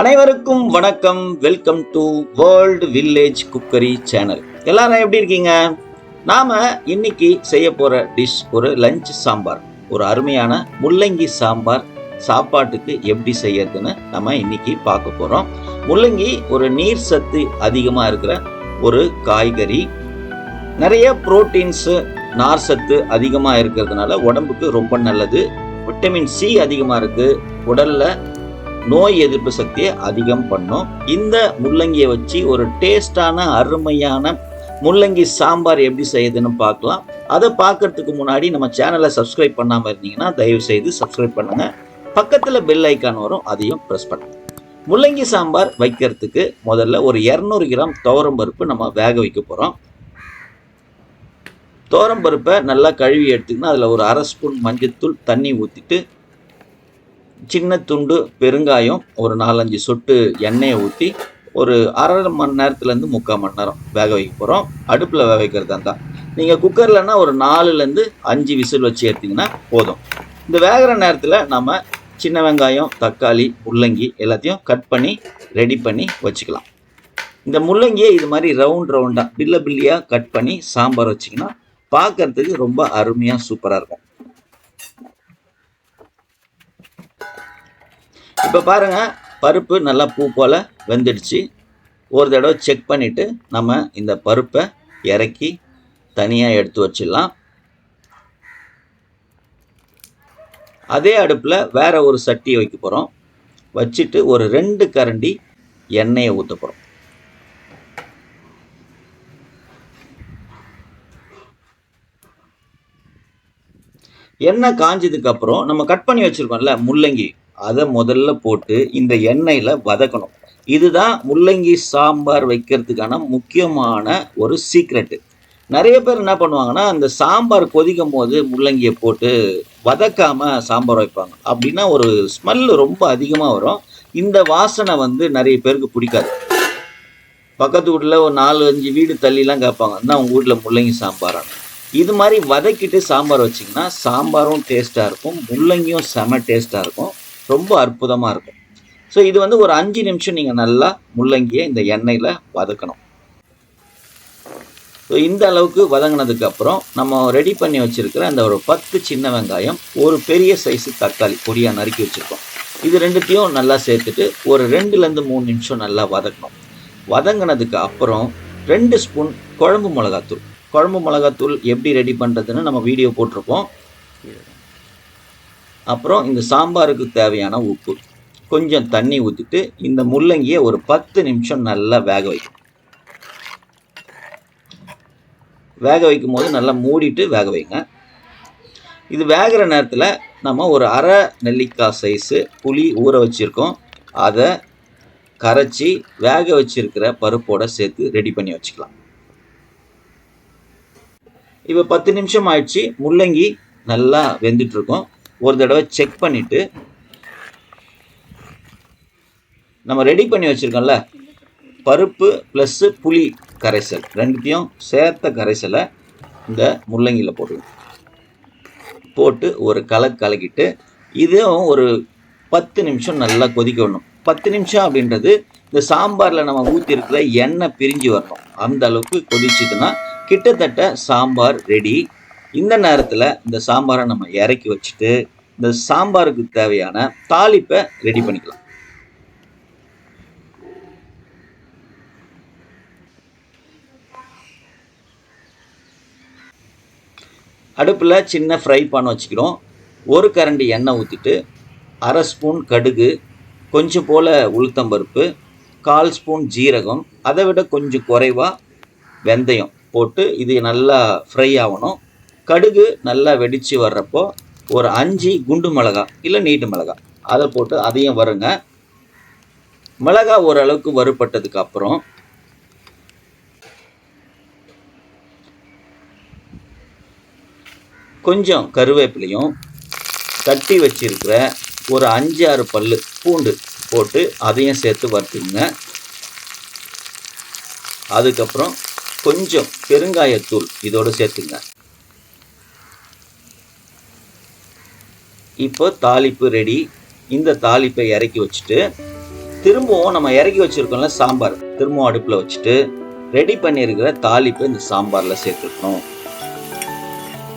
அனைவருக்கும் வணக்கம். Welcome to world village cookery channel எல்லாரும் எப்படி இருக்கீங்க? நாம இன்னைக்கு செய்ய போற டிஷ் ஒரு லஞ்ச் சாம்பார். ஒரு அருமையான முள்ளங்கி சாம்பார் சாப்பாட்டுக்கு எப்படி செய்யறதுன்னு நம்ம இன்னைக்கு பார்க்க போறோம். முள்ளங்கி ஒரு நீர் சத்து அதிகமாக இருக்கிற ஒரு காய்கறி. நிறைய புரோட்டீன்ஸு நார் சத்து அதிகமாக இருக்கிறதுனால உடம்புக்கு ரொம்ப நல்லது. விட்டமின் சி அதிகமாக இருக்குது உடலில் நோய் எதிர்ப்பு சக்தியை அதிகம் பண்ணும். இந்த முள்ளங்கியை வச்சு ஒரு டேஸ்டான அருமையான முள்ளங்கி சாம்பார் எப்படி செய்யுதுன்னு பார்க்கலாம். அதை பார்க்கறதுக்கு முன்னாடி நம்ம சேனலை சப்ஸ்கிரைப் பண்ணாமல் இருந்தீங்கன்னா தயவு செய்து சப்ஸ்கிரைப் பண்ணுங்க. பக்கத்தில் பெல் ஐக்கான் வரும் அதையும் ப்ரெஸ் பண்ணுங்க. முள்ளங்கி சாம்பார் வைக்கிறதுக்கு முதல்ல ஒரு இரநூறு கிராம் துவரம் பருப்பு நம்ம வேக வைக்க போகிறோம் துவரம் பருப்பை நல்லா கழுவி எடுத்துக்கணும் அதில் ஒரு அரை ஸ்பூன் மஞ்சத்தூள் தண்ணி ஊற்றிட்டு சின்ன துண்டு பெருங்காயம் ஒரு நாலஞ்சு சொட்டு எண்ணெயை ஊற்றி ஒரு அரை மணி நேரத்துலேருந்து முக்கால் மணி நேரம் வேக வைக்க போகிறோம் அடுப்பில் வேக வைக்கிறதா தான் நீங்கள் குக்கர்லன்னா ஒரு நாலுலேருந்து அஞ்சு விசில் வச்சு எடுத்திங்கன்னா போதும். இந்த வேகிற நேரத்தில் நம்ம சின்ன வெங்காயம் தக்காளி முள்ளங்கி எல்லாத்தையும் கட் பண்ணி ரெடி பண்ணி வச்சுக்கலாம். இந்த முள்ளங்கியை இது மாதிரி ரவுண்ட் ரவுண்டாக பில்ல பில்லியாக கட் பண்ணி சாம்பார் வச்சிங்கன்னா பார்க்கறதுக்கு ரொம்ப அருமையாக சூப்பராக இருக்கும். இப்போ பாருங்க பருப்பு நல்லா பூ போல் வெந்துடுச்சு. ஒரு தடவை செக் பண்ணிவிட்டு நம்ம இந்த பருப்பை இறக்கி தனியாக எடுத்து வச்சிடலாம். அதே அடுப்பில் வேறு ஒரு சட்டியை வைக்க போகிறோம் வச்சுட்டு ஒரு ரெண்டு கரண்டி எண்ணெயை ஊற்ற போகிறோம் எண்ணெய் காஞ்சதுக்கப்புறம் நம்ம கட் பண்ணி வச்சுருக்கோம்ல முள்ளங்கி. அதை முதல்ல போட்டு இந்த எண்ணெயில் வதக்கணும். இதுதான் முள்ளங்கி சாம்பார் வைக்கிறதுக்கான முக்கியமான ஒரு சீக்ரெட்டு நிறைய பேர் என்ன பண்ணுவாங்கன்னா அந்த சாம்பார் கொதிக்கும் போது முள்ளங்கியை போட்டு வதக்காமல் சாம்பார் வைப்பாங்க. அப்படின்னா ஒரு ஸ்மெல் ரொம்ப அதிகமாக வரும். இந்த வாசனை வந்து நிறைய பேருக்கு பிடிக்காது. பக்கத்து வீட்டில் ஒரு நாலு அஞ்சு வீடு தள்ளிலாம் கேட்பாங்க என்ன உங்கள் வீட்டில் முள்ளங்கி சாம்பாரான இது மாதிரி வதக்கிட்டு சாம்பார் வச்சிங்கன்னா சாம்பாரும் டேஸ்ட்டாக இருக்கும் முள்ளங்கியும் செம டேஸ்ட்டாக இருக்கும். ரொம்ப அற்புதமாக இருக்கும். ஸோ இது வந்து ஒரு அஞ்சு நிமிஷம் நீங்கள் நல்லா முள்ளங்கியை இந்த எண்ணெயில் வதக்கணும். ஸோ இந்த அளவுக்கு வதங்கினதுக்கு அப்புறம் நம்ம ரெடி பண்ணி வச்சிருக்கிற அந்த ஒரு பத்து சின்ன வெங்காயம் ஒரு பெரிய சைஸு தக்காளி பொடியாக நறுக்கி வச்சுருக்கோம். இது ரெண்டுத்தையும் நல்லா சேர்த்துட்டு ஒரு ரெண்டுலேருந்து மூணு நிமிஷம் நல்லா வதக்கணும். வதங்கினதுக்கு அப்புறம் ரெண்டு ஸ்பூன் குழம்பு மிளகாத்தூள். குழம்பு மிளகாத்தூள் எப்படி ரெடி பண்ணுறதுன்னு நம்ம வீடியோ போட்டிருப்போம். அப்புறம் இந்த சாம்பாருக்கு தேவையான உப்பு. கொஞ்சம் தண்ணி ஊற்றிட்டு இந்த முள்ளங்கியை ஒரு பத்து நிமிஷம் நல்லா வேக வைக்கும் வேக வைக்கும் போது நல்லா மூடிட்டு வேக வைங்க. இது வேகிற நேரத்தில் நம்ம ஒரு அரை நெல்லிக்காய் சைஸு புளி ஊற வச்சுருக்கோம். அதை கரைச்சி வேக வச்சுருக்கிற பருப்போட சேர்த்து ரெடி பண்ணி வச்சுக்கலாம். இப்போ பத்து நிமிஷம் ஆயிடுச்சு. முள்ளங்கி நல்லா வெந்துட்டுருக்கோம் ஒரு தடவை செக் பண்ணிவிட்டு நம்ம ரெடி பண்ணி வச்சுருக்கோம்ல. பருப்பு ப்ளஸ்ஸு புளி கரைசல் ரெண்டுத்தையும் சேர்த்த கரைசலை இந்த முள்ளங்கியில் போடுவோம் போட்டு ஒரு கலக்கு கலக்கிட்டு இதுவும் ஒரு பத்து நிமிஷம் நல்லா கொதிக்க விடணும். பத்து நிமிஷம் அப்படின்றது இந்த சாம்பாரில் நம்ம ஊற்றிருக்கிற எண்ணெய் பிரிஞ்சு வரணும். அந்த அளவுக்கு கொதிச்சுதுன்னா கிட்டத்தட்ட சாம்பார் ரெடி இந்த நேரத்தில் இந்த சாம்பாரை நம்ம இறக்கி வச்சுட்டு இந்த சாம்பாருக்கு தேவையான தாளிப்பை ரெடி பண்ணிக்கலாம். அடுப்பில் சின்ன ஃப்ரை பண்ண வச்சுக்கிறோம். ஒரு கரண்டி எண்ணெய் ஊற்றிட்டு அரை ஸ்பூன் கடுகு கொஞ்சம் போல் உளுத்தம்பருப்பு கால் ஸ்பூன் ஜீரகம் அதை விட கொஞ்சம் குறைவாக வெந்தயம் போட்டு இது நல்லா ஃப்ரை ஆகணும். கடுகு நல்லா வெடித்து வர்றப்போ ஒரு அஞ்சு குண்டு மிளகா இல்லை நீட்டு மிளகா. அதை போட்டு அதையும் வருங்க. மிளகா ஓரளவுக்கு வறுபட்டதுக்கு அப்புறம் கொஞ்சம் கருவேப்பிலையும் தட்டி வச்சிருக்கிற ஒரு அஞ்சு ஆறு பல்லு பூண்டு போட்டு அதையும் சேர்த்து வறுத்துக்குங்க. அதுக்கப்புறம் கொஞ்சம் பெருங்காயத்தூள் இதோடு சேர்த்துங்க இப்போ தாளிப்பு ரெடி இந்த தாளிப்பை இறக்கி வச்சுட்டு திரும்பவும் நம்ம இறக்கி வச்சுருக்கோம்ல சாம்பார் திரும்பவும் அடுப்பில் வச்சுட்டு ரெடி பண்ணியிருக்கிற தாளிப்பை இந்த சாம்பாரில் சேர்த்துக்கணும்.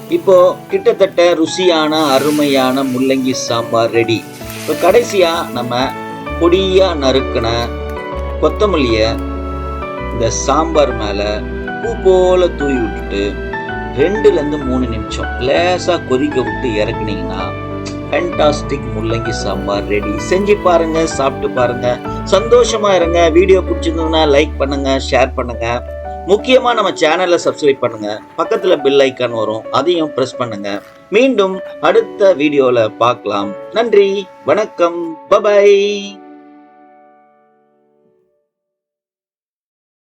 இப்போது கிட்டத்தட்ட ருசியான அருமையான முள்ளங்கி சாம்பார் ரெடி இப்போ கடைசியாக நம்ம பொடியாக நறுக்கின கொத்தமல்லியை இந்த சாம்பார் மேலே பூ போல தூவி விட்டுட்டு ரெண்டுலேருந்து மூணு நிமிஷம் லேசாக கொதிக்க விட்டு இறக்குனீங்கன்னா ஃபேண்டாஸ்டிக் முள்ளங்கி சாம்பார் ரெடி செஞ்சு பாருங்க சாப்பிட்டு பாருங்க. சந்தோஷமா இருங்க. வீடியோ பிடிச்சிருந்ததுன்னா லைக் பண்ணுங்க ஷேர் பண்ணுங்க. முக்கியமா நம்ம சேனலை சப்ஸ்கிரைப் பண்ணுங்க. பக்கத்துல பெல் ஐக்கான் வரும். அதையும் ப்ரெஸ் பண்ணுங்க. மீண்டும் அடுத்த வீடியோல பார்க்கலாம். நன்றி வணக்கம். பபாய்